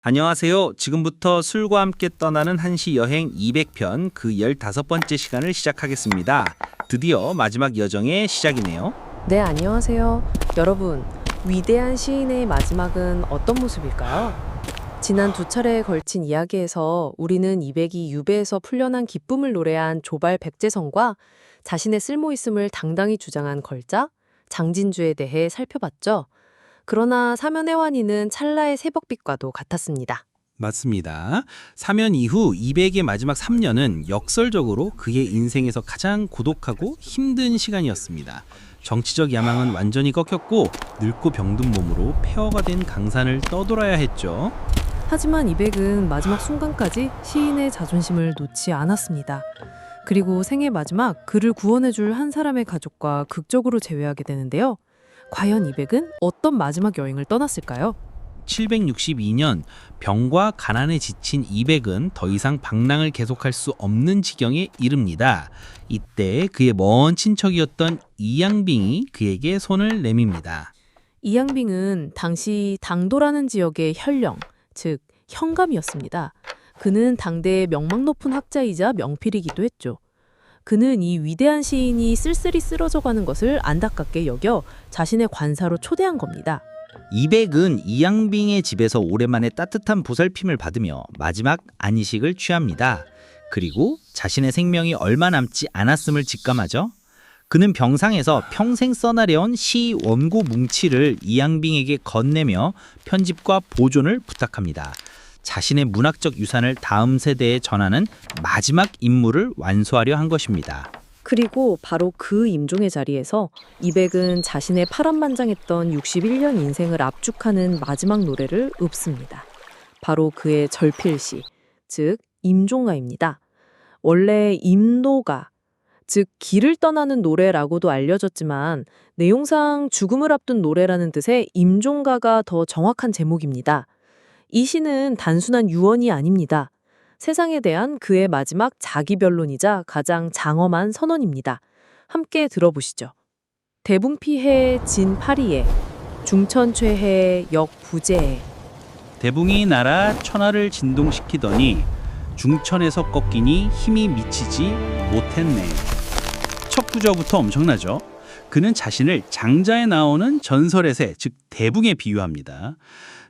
안녕하세요. 지금부터 술과 함께 떠나는 한시 여행 200편 그 15번째 시간을 시작하겠습니다. 드디어 마지막 여정의 시작이네요. 네, 안녕하세요. 여러분, 위대한 시인의 마지막은 어떤 모습일까요? 지난 두 차례에 걸친 이야기에서 우리는 200이 유배에서 풀려난 기쁨을 노래한 조발 백제성과 자신의 쓸모 있음을 당당히 주장한 걸작, 장진주에 대해 살펴봤죠. 그러나 사면해완이는 찰나의 새벽빛과도 같았습니다. 맞습니다. 사면 이후 200의 마지막 3년은 역설적으로 그의 인생에서 가장 고독하고 힘든 시간이었습니다. 정치적 야망은 완전히 꺾였고 늙고 병든 몸으로 폐허가 된 강산을 떠돌아야 했죠. 하지만 이백은 마지막 순간까지 시인의 자존심을 놓지 않았습니다. 그리고 생애 마지막 그를 구원해줄 한 사람의 가족과 극적으로 재회하게 되는데요. 과연 이백은 어떤 마지막 여행을 떠났을까요? 762년 병과 가난에 지친 이백은 더 이상 방랑을 계속할 수 없는 지경에 이릅니다. 이때 그의 먼 친척이었던 이양빙이 그에게 손을 내밉니다. 이양빙은 당시 당도라는 지역의 혈령, 즉 현감이었습니다. 그는 당대의 명망 높은 학자이자 명필이기도 했죠. 그는 이 위대한 시인이 쓸쓸히 쓰러져 가는 것을 안타깝게 여겨 자신의 관사로 초대한 겁니다. 이백은 이양빙의 집에서 오랜만에 따뜻한 보살핌을 받으며 마지막 안식을 취합니다. 그리고 자신의 생명이 얼마 남지 않았음을 직감하죠. 그는 병상에서 평생 써나려온 시 원고 뭉치를 이양빙에게 건네며 편집과 보존을 부탁합니다. 자신의 문학적 유산을 다음 세대에 전하는 마지막 임무를 완수하려 한 것입니다. 그리고 바로 그 임종의 자리에서 이백은 자신의 파란만장했던 61년 인생을 압축하는 마지막 노래를 읊습니다. 바로 그의 절필시, 즉 임종가입니다. 원래 임노가, 즉 길을 떠나는 노래라고도 알려졌지만 내용상 죽음을 앞둔 노래라는 뜻의 임종가가 더 정확한 제목입니다. 이 시는 단순한 유언이 아닙니다. 세상에 대한 그의 마지막 자기 변론이자 가장 장엄한 선언입니다. 함께 들어보시죠. 대붕피해 진 파리에 중천 최해 역 부재해 대붕이 날아 천하를 진동시키더니 중천에서 꺾이니 힘이 미치지 못했네. 첫 구절부터 엄청나죠. 그는 자신을 장자에 나오는 전설의 새, 즉 대붕에 비유합니다.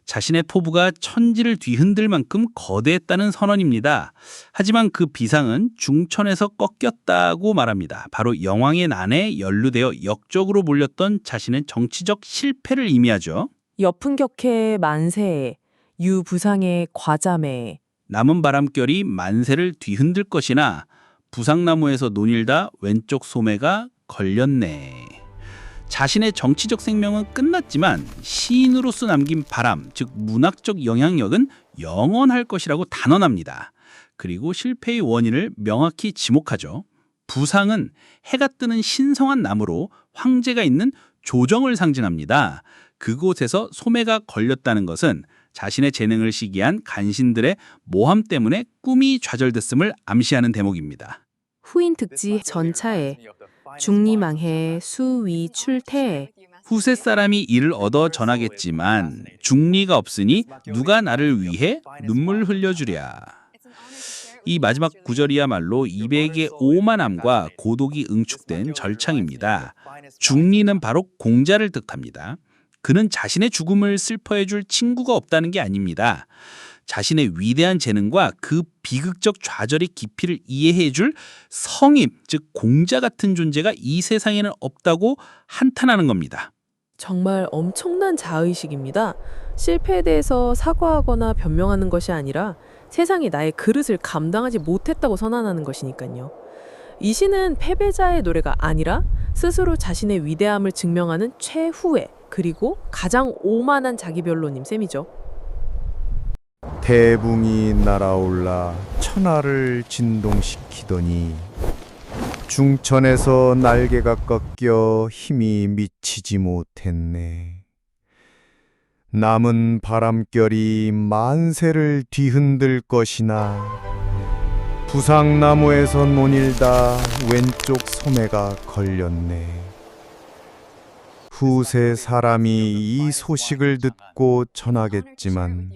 자신의 포부가 천지를 뒤흔들 만큼 거대했다는 선언입니다. 하지만 그 비상은 중천에서 꺾였다고 말합니다. 바로 영왕의 난에 연루되어 역적으로 몰렸던 자신의 정치적 실패를 의미하죠. 여풍격해 만세해 유부상의 과자매 남은 바람결이 만세를 뒤흔들 것이나 부상나무에서 논일다 왼쪽 소매가 걸렸네. 자신의 정치적 생명은 끝났지만 시인으로서 남긴 바람, 즉 문학적 영향력은 영원할 것이라고 단언합니다. 그리고 실패의 원인을 명확히 지목하죠. 부상은 해가 뜨는 신성한 나무로 황제가 있는 조정을 상징합니다. 그곳에서 소매가 걸렸다는 것은 자신의 재능을 시기한 간신들의 모함 때문에 꿈이 좌절됐음을 암시하는 대목입니다. 후인 특지 전차에 중리망해 수위 출퇴해 후세 사람이 이를 얻어 전하겠지만 중리가 없으니 누가 나를 위해 눈물 흘려주랴. 이 마지막 구절이야말로 200의 오만함과 고독이 응축된 절창입니다. 중리는 바로 공자를 뜻합니다. 그는 자신의 죽음을 슬퍼해 줄 친구가 없다는 게 아닙니다. 자신의 위대한 재능과 그 비극적 좌절의 깊이를 이해해 줄 성인, 즉 공자 같은 존재가 이 세상에는 없다고 한탄하는 겁니다. 정말 엄청난 자의식입니다. 실패에 대해서 사과하거나 변명하는 것이 아니라 세상이 나의 그릇을 감당하지 못했다고 선언하는 것이니까요. 이 시는 패배자의 노래가 아니라 스스로 자신의 위대함을 증명하는 최후의 그리고 가장 오만한 자기 변론님 셈이죠. 대붕이 날아올라 천하를 진동시키더니 중천에서 날개가 꺾여 힘이 미치지 못했네. 남은 바람결이 만세를 뒤흔들 것이나 부상나무에서 논일다 왼쪽 소매가 걸렸네. 후세 사람이 이 소식을 듣고 전하겠지만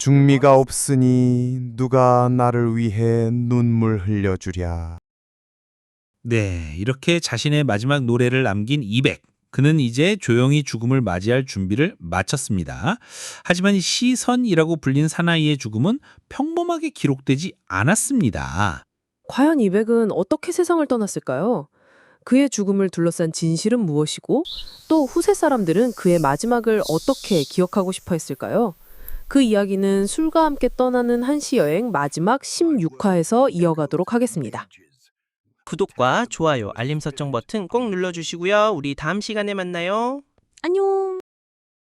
중미가 없으니 누가 나를 위해 눈물 흘려주랴. 네, 이렇게 자신의 마지막 노래를 남긴 이백. 그는 이제 조용히 죽음을 맞이할 준비를 마쳤습니다. 하지만 이 시선이라고 불린 사나이의 죽음은 평범하게 기록되지 않았습니다. 과연 이백은 어떻게 세상을 떠났을까요? 그의 죽음을 둘러싼 진실은 무엇이고 또 후세 사람들은 그의 마지막을 어떻게 기억하고 싶어 했을까요? 그 이야기는 술과 함께 떠나는 한시 여행 마지막 16화에서 이어가도록 하겠습니다. 구독과 좋아요, 알림 설정 버튼 꼭 눌러주시고요. 우리 다음 시간에 만나요. 안녕!